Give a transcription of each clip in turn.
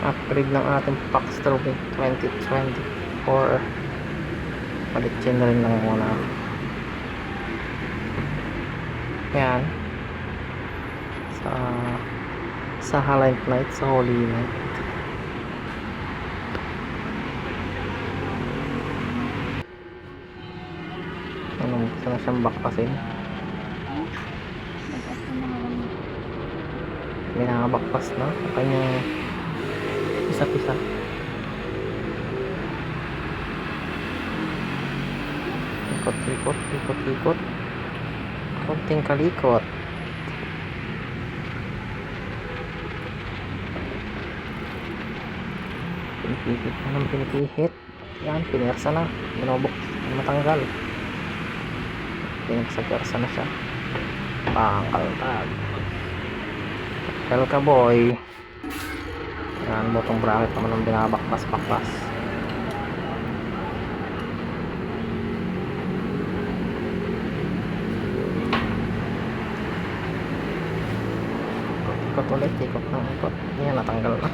upgrade ng ating Paxter Wing 2024 palit na rin lang muna. Yan sa sa Halite Night sa Holy Night. Ano gusto na siyang bakpasin? May nakabakpas na sa kanyang isa-pisa ikot ikot ikot ikot konting kalikot pinipihit na ng pinipihit yan pinersa na binubok matanggal pinagsagersa na siya pangkaltag Helka boy yan botong bracket? Naman ang binabakpas bakpas ikot ulit ikot ng ikot. Yan natanggal na.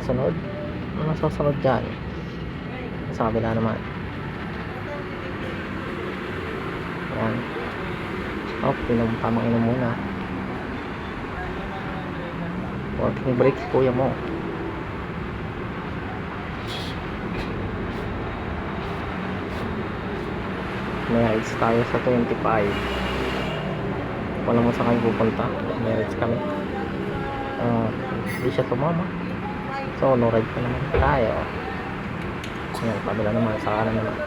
Sunod? Ano susunod dyan? Sa kabila naman. Yan oh pinom tamang inom muna working brakes kuya mo. May rides tayo sa 25 wala mo sa kayo pupunta. May rides kami. Ah, hindi siya tumama. So no ride pa naman tayo. Yan pabila naman sa kanan naman.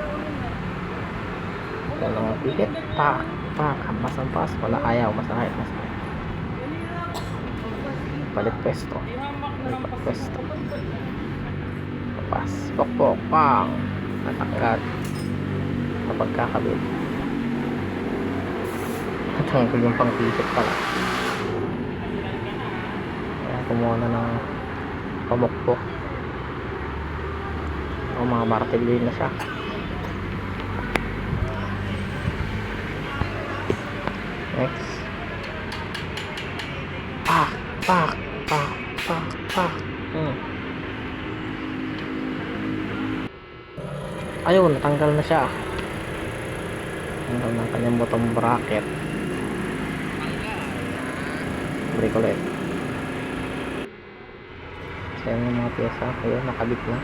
Yan ang pikit pak pak hampas ang pas. Wala ayaw. Masakit masakit palit pwesto. Palit pwesto. pas pokpok pang. Natangkat napagkakabit. Natanggal yung pang t-shirt pala. Kaya kumuha na ng pamukpok. O mga martilyo na siya. Next pak pak pak pak. Hmm. ayun natanggal na siya. Tanggal ng kanyang bottom bracket? Break ulit. So yung mga pyesa ayun nakabit na.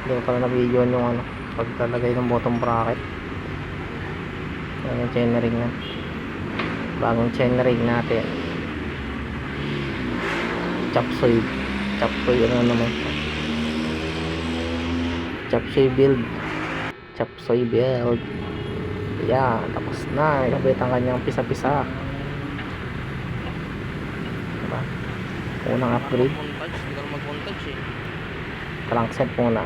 Hindi ko pala na-video yung ano paglalagay ng bottom bracket. Yan yung chainring na bagong chainring natin chapsoy chapsoy ano naman chapsoy build. Chapsoy build. Yan tapos na ilabit ang kanyang pisa-pisa diba unang upgrade? Crankset muna?